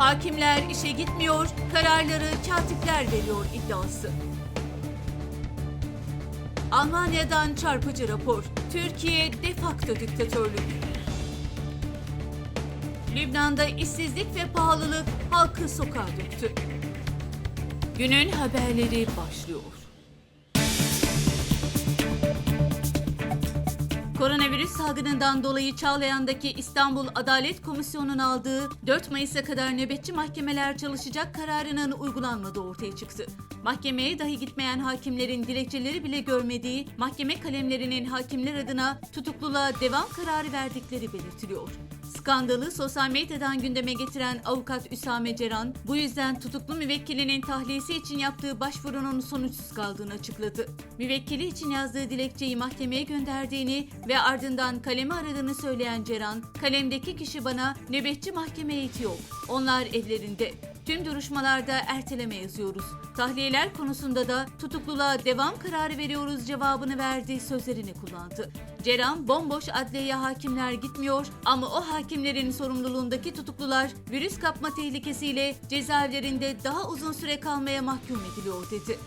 Hakimler işe gitmiyor, kararları katipler veriyor iddiası. Almanya'dan çarpıcı rapor. Türkiye de facto diktatörlük. Lübnan'da işsizlik ve pahalılık halkı sokağa döktü. Günün haberleri başlıyor. Koronavirüs salgınından dolayı Çağlayan'daki İstanbul Adalet Komisyonu'nun aldığı 4 Mayıs'a kadar nöbetçi mahkemeler çalışacak kararının uygulanmadığı ortaya çıktı. Mahkemeye dahi gitmeyen hakimlerin dilekçeleri bile görmediği mahkeme kalemlerinin hakimler adına tutukluluğa devam kararı verdikleri belirtiliyor. Skandalı sosyal medyadan gündeme getiren avukat Üsame Ceran, bu yüzden tutuklu müvekkilinin tahliyesi için yaptığı başvurunun sonuçsuz kaldığını açıkladı. Müvekkili için yazdığı dilekçeyi mahkemeye gönderdiğini ve ardından kalemi aradığını söyleyen Ceran, kalemdeki kişi bana nöbetçi mahkeme heyeti yok. Onlar evlerinde. Tüm duruşmalarda erteleme yazıyoruz. Tahliyeler konusunda da tutukluluğa devam kararı veriyoruz cevabını verdi, sözlerini kullandı. Ceran, bomboş adliyeye hakimler gitmiyor ama o hakimlerin sorumluluğundaki tutuklular virüs kapma tehlikesiyle cezaevlerinde daha uzun süre kalmaya mahkum ediliyor dedi.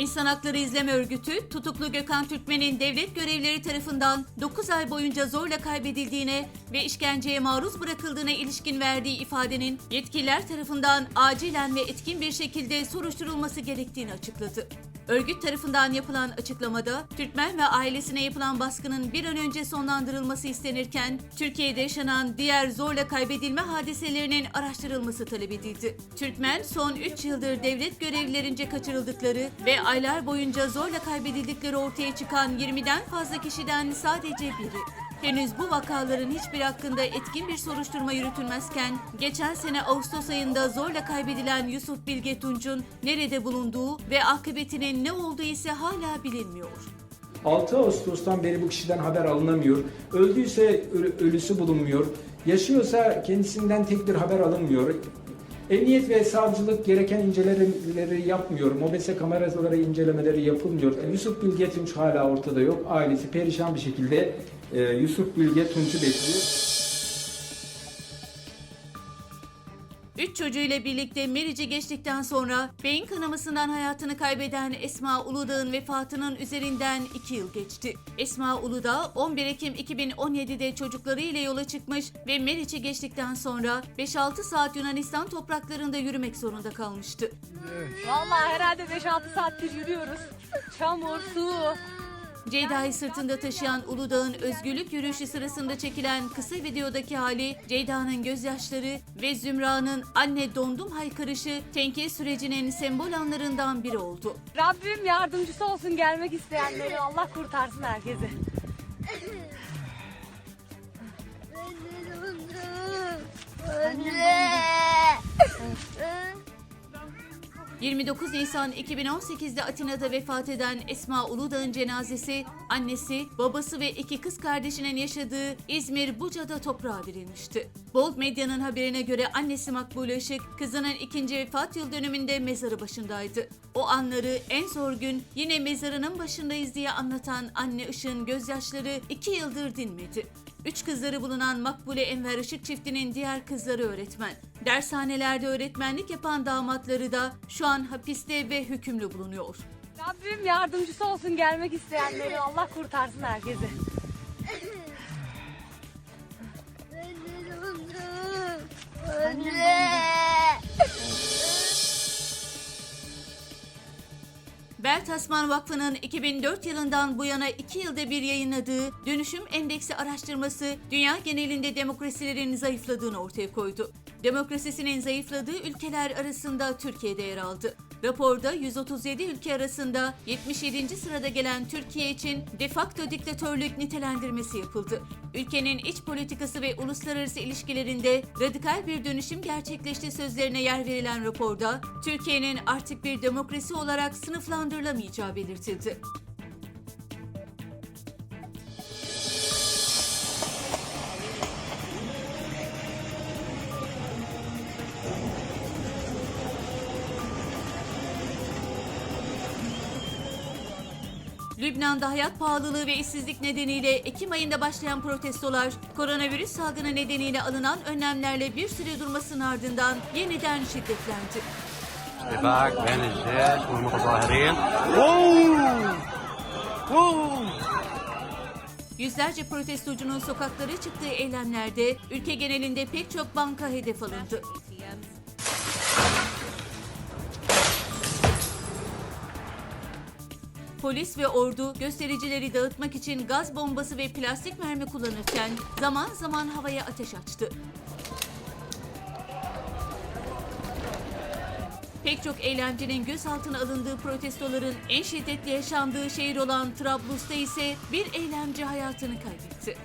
İnsan Hakları İzleme Örgütü, tutuklu Gökhan Türkmen'in devlet görevlileri tarafından 9 ay boyunca zorla kaybedildiğine ve işkenceye maruz bırakıldığına ilişkin verdiği ifadenin yetkililer tarafından acilen ve etkin bir şekilde soruşturulması gerektiğini açıkladı. Örgüt tarafından yapılan açıklamada Türkmen ve ailesine yapılan baskının bir an önce sonlandırılması istenirken Türkiye'de yaşanan diğer zorla kaybedilme hadiselerinin araştırılması talep edildi. Türkmen son 3 yıldır devlet görevlilerince kaçırıldıkları ve aylar boyunca zorla kaybedildikleri ortaya çıkan 20'den fazla kişiden sadece biri. Henüz bu vakaların hiçbir hakkında etkin bir soruşturma yürütülmezken, geçen sene Ağustos ayında zorla kaybedilen Yusuf Bilge Tunç'un nerede bulunduğu ve akıbetinin ne olduğu ise hala bilinmiyor. 6 Ağustos'tan beri bu kişiden haber alınamıyor. Öldüyse ölü- ölüsü bulunmuyor. Yaşıyorsa kendisinden tek bir haber alınmıyor. Emniyet ve savcılık gereken incelemeleri yapmıyor. Mobese kameraları incelemeleri yapılmıyor. Yusuf Bilge Tunç hala ortada yok. Ailesi perişan bir şekilde e, Yusuf Bilge Tunç'u bekliyor. Üç çocuğuyla birlikte Meriç'i geçtikten sonra beyin kanamasından hayatını kaybeden Esma Uludağ'ın vefatının üzerinden 2 yıl geçti. Esma Uludağ 11 Ekim 2017'de çocuklarıyla yola çıkmış ve Meriç'i geçtikten sonra 5-6 saat Yunanistan topraklarında yürümek zorunda kalmıştı. Vallahi herhalde 5-6 saattir yürüyoruz. Çamur, su. Ceyda'yı sırtında taşıyan Uludağ'ın özgürlük yürüyüşü sırasında çekilen kısa videodaki hali, Ceyda'nın gözyaşları ve Zümra'nın anne dondum haykırışı tenkil sürecinin sembol anlarından biri oldu. Rabbim yardımcısı olsun gelmek isteyenleri. Allah kurtarsın herkesi. 29 Nisan 2018'de Atina'da vefat eden Esma Uludağ'ın cenazesi annesi, babası ve iki kız kardeşinin yaşadığı İzmir Buca'da toprağa verilmişti. Bold Medya'nın haberine göre annesi Makbule Işık kızının ikinci vefat yıl dönümünde mezarı başındaydı. O anları en zor gün yine mezarının başındayız diye anlatan anne Işık'ın gözyaşları iki yıldır dinmedi. Üç kızları bulunan Makbule Enver Işık çiftinin diğer kızları öğretmen. Dershanelerde öğretmenlik yapan damatları da şu an hapiste ve hükümlü bulunuyor. Rabbim yardımcısı olsun gelmek isteyenleri. Allah kurtarsın herkesi. Bel Tasman Vakfı'nın 2004 yılından bu yana 2 yılda bir yayınladığı Dönüşüm Endeksi araştırması dünya genelinde demokrasilerin zayıfladığını ortaya koydu. Demokrasisinin zayıfladığı ülkeler arasında Türkiye'de yer aldı. Raporda 137 ülke arasında 77. sırada gelen Türkiye için de facto diktatörlük nitelendirmesi yapıldı. Ülkenin iç politikası ve uluslararası ilişkilerinde radikal bir dönüşüm gerçekleşti sözlerine yer verilen raporda Türkiye'nin artık bir demokrasi olarak sınıflandırılamayacağı belirtildi. Lübnan'da hayat pahalılığı ve işsizlik nedeniyle Ekim ayında başlayan protestolar, koronavirüs salgını nedeniyle alınan önlemlerle bir süre durmasının ardından yeniden şiddetlendi. اشتباك بين الجيش والمتظاهرين Yüzlerce protestocunun sokaklara çıktığı eylemlerde ülke genelinde pek çok banka hedef alındı. Polis ve ordu göstericileri dağıtmak için gaz bombası ve plastik mermi kullanırken zaman zaman havaya ateş açtı. Pek çok eylemcinin gözaltına alındığı protestoların en şiddetli yaşandığı şehir olan Trablus'ta ise bir eylemci hayatını kaybetti.